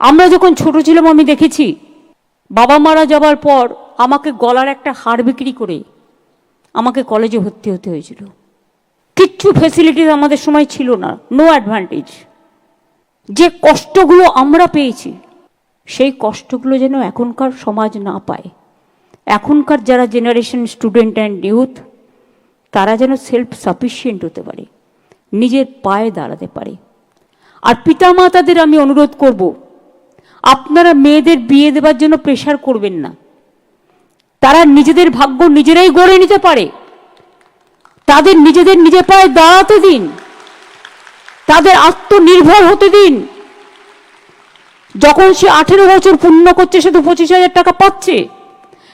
আমরা যখন ছোট ছিলাম, আমি দেখেছি বাবা মারা যাবার পর আমাকে গলার একটা হাড় বিক্রি করে আমাকে কলেজে ভর্তি হতে হয়েছিল। কিচ্ছু ফেসিলিটিস আমাদের সময় ছিল না নো অ্যাডভান্টেজ যে কষ্টগুলো আমরা পেয়েছি, সেই কষ্টগুলো যেন এখনকার সমাজ না পায়। এখনকার যারা জেনারেশন স্টুডেন্ট অ্যান্ড ইউথ তারা যেন সেলফ সাফিসিয়েন্ট হতে পারে, নিজের পায়ে দাঁড়াতে পারে। আর পিতামাতাদের আমি অনুরোধ করব আপনারা মেয়েদের বিয়ে দেওয়ার জন্য প্রেশার করবেন না। তারা নিজেদের ভাগ্য নিজেরাই গড়ে নিতে পারে। তাদের নিজেদের নিজে পায়ে দাঁড়াতে দিন। তাদের আত্মনির্ভর হতে দিন। যখন সে আঠেরো বছর পূর্ণ করছে, সে তো পঁচিশ হাজার টাকা পাচ্ছে।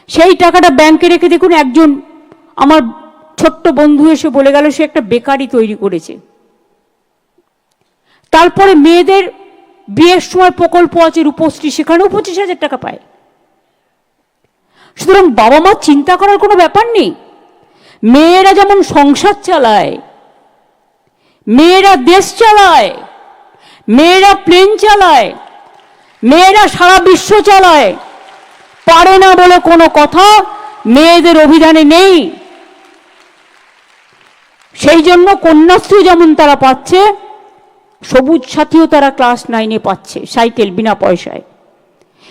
সেই টাকাটা ব্যাংকে রেখে দেখুন, একজন আমার ছোট্ট বন্ধু এসে বলে গেল, সে একটা বেকারি তৈরি করেছে। তারপরে মেয়েদের বিয়ের সময় প্রকল্প আছে, রূপশ্রী, সেখানেও পঁচিশ হাজার টাকা পায়। সুতরাং বাবা মা চিন্তা করার কোনো ব্যাপার নেই। মেয়েরা যেমন সংসার চালায়, মেয়েরা দেশ চালায়, মেয়েরা প্লেন চালায়, মেয়েরা সারা বিশ্ব চালায়, পারে না বলে কোনো কথা মেয়েদের অভিধানে নেই। সেই জন্য কন্যাশ্রী যেমন তারা পাচ্ছে সবুজ সাথীও তারা ক্লাস নাইনে পাচ্ছে সাইকেল বিনা পয়সায়।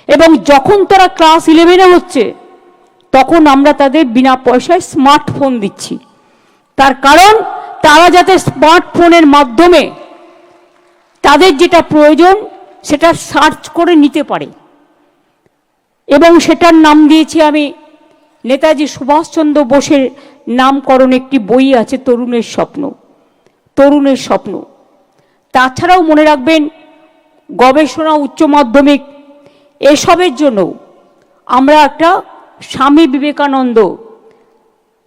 এবং যখন তারা ক্লাস ইলেভেনে হচ্ছে, তখন আমরা তাদের বিনা পয়সায় স্মার্টফোন দিচ্ছি। তার কারণ, তারা যাতে স্মার্টফোনের মাধ্যমে তাদের যেটা প্রয়োজন, সেটা সার্চ করে নিতে পারে। এবং সেটার নাম দিয়েছি আমি নেতাজি সুভাষচন্দ্র বোসের নামকরণ একটি বই আছে, তরুণের স্বপ্ন। তরুণের স্বপ্ন। তাছাড়াও মনে রাখবেন, গবেষণা, উচ্চ মাধ্যমিক, এসবের জন্য আমরা একটা স্বামী বিবেকানন্দ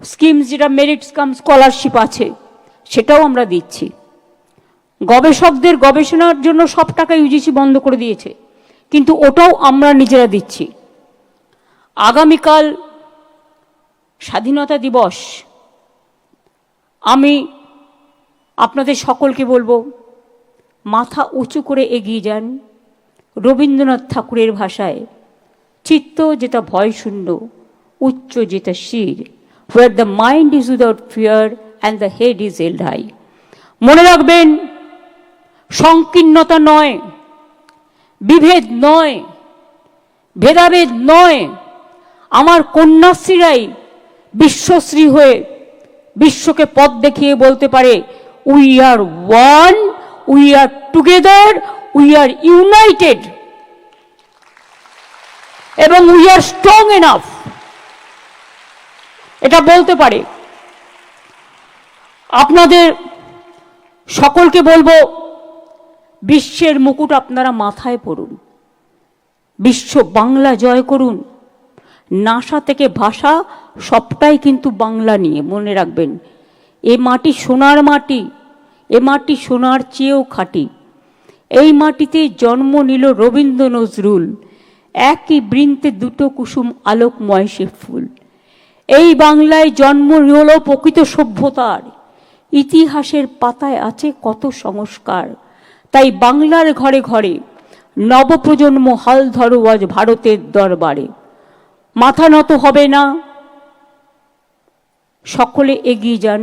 স্কিমস, যেটা মেরিট কাম স্কলারশিপ আছে, সেটাও আমরা দিচ্ছি। গবেষকদের গবেষণার জন্য সব টাকা ইউজিসি বন্ধ করে দিয়েছে, কিন্তু ওটাও আমরা নিজেরা দিচ্ছি। আগামীকাল স্বাধীনতা দিবস, আমি আপনাদের সকলকে বলব মাথা উঁচু করে এগিয়ে যান রবীন্দ্রনাথ ঠাকুরের ভাষায়। চিত্ত যেটা ভয় শূন্য উচ্চ যেটা শির where the mind is without fear and the head is held high মনে রাখবেন, সংকীর্ণতা নয়, বিভেদ নয়, ভেদাভেদ নয়। আমার কন্যাশ্রীরাই বিশ্বশ্রী হয়ে বিশ্বকে পথ দেখিয়ে বলতে পারে we are one we are together we are united এবং উই আর স্ট্রং এনাফ এটা বলতে পারে। আপনাদের সকলকে বলব, বিশ্বের মুকুট আপনারা মাথায় পড়ুন। বিশ্ব বাংলা জয় করুন। নাসা থেকে ভাষা সবটাই কিন্তু বাংলা নিয়ে মনে রাখবেন। এ মাটি সোনার মাটি। এ মাটি সোনার চেয়েও খাঁটি। এই মাটিতে জন্ম নিল রবীন্দ্র নজরুল। একই বৃন্তে দুটো কুসুম আলোকময় সে ফুল। এই বাংলায় জন্ম হল প্রকৃত সভ্যতার। ইতিহাসের পাতায় আছে কত সংস্কার। তাই বাংলার ঘরে ঘরে নবপ্রজন্ম হাল ধরো আজ ভারতের দরবারে। মাথা নত হবে না। সকলে এগিয়ে যান।